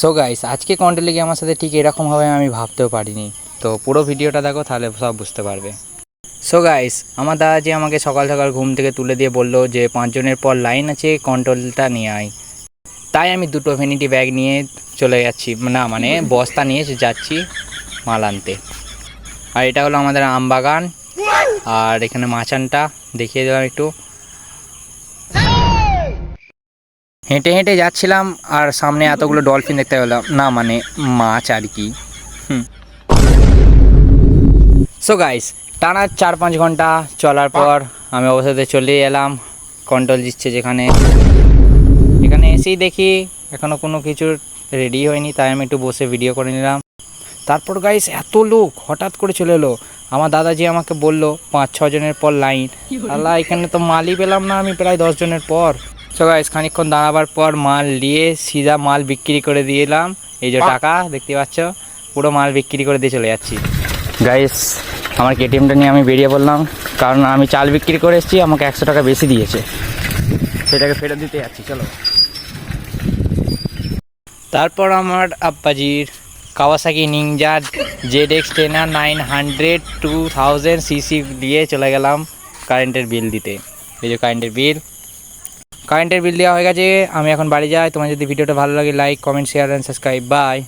So guys আজকে কন্টেন্টে গিয়ে আমার সাথে ঠিক এরকম হবে আমি ভাবতেও পারিনি। তো পুরো ভিডিওটা দেখো, তাহলে সব বুঝতে পারবে। সো গাইস আমার দাদা যে আমাকে সকাল সকাল ঘুম থেকে তুলে দিয়ে বলল যে, পাঁচজনের পর লাইন আছে কন্ট্রোলটা নিয়ে আয়। তাই আমি দুটো ভ্যানিটি ব্যাগ নিয়ে চলে যাচ্ছি। না মানে বস্তা নিয়ে যাচ্ছি মাল আনতে। আর এটা হলো আমাদের আম বাগান। আর এখানে মাচানটা দেখিয়ে দিলাম একটু। হেঁটে হেঁটে যাচ্ছিলাম আর সামনে এতগুলো ডলফিন দেখতে পেলাম। না মানে মাছ আর কি। সো গাইস টানা চার পাঁচ ঘণ্টা চলার পর আমি অবসাতে চলে এলাম। কন্ট্রোল দিচ্ছে যেখানে। এখানে এসেই দেখি এখনও কোনো কিছু রেডি হয়নি তাই আমি একটু বসে ভিডিও করে নিলাম। তারপর গাইস এত লোক হঠাৎ করে চলে এলো। আমার দাদাজি আমাকে বলল পাঁচ ছজনের পর লাইন আল্লাহ এখানে তো মালই পেলাম না আমি প্রায় দশ জনের পর। সো গাইস খানিকক্ষণ দাঁড়াবার পর মাল নিয়ে সিধা মাল বিক্রি করে দিলাম এই যে টাকা দেখতে পাচ্ছ? পুরো মাল বিক্রি করে দিয়ে চলে যাচ্ছি। গাইস আমার কেটিএমটা নিয়ে আমি বেরিয়ে পড়লাম। কারণ আমি চাল বিক্রি করে এসেছি আমাকে একশো টাকা বেশি দিয়েছে। সেটাকে ফেরত দিতে যাচ্ছি চলো। তারপর আমার আব্বাজির Kawasaki Ninja Z X ten R nine hundred two thousand CC দিয়ে চলে গেলাম কারেন্টের বিল দিতে। এই যে কারেন্টের বিল কারেন্টের বিল দেওয়া হয়ে গেছে, আমি এখন বাড়ি যাই। তোমার যদি ভিডিওটা ভালো লাগে like comment share and subscribe bye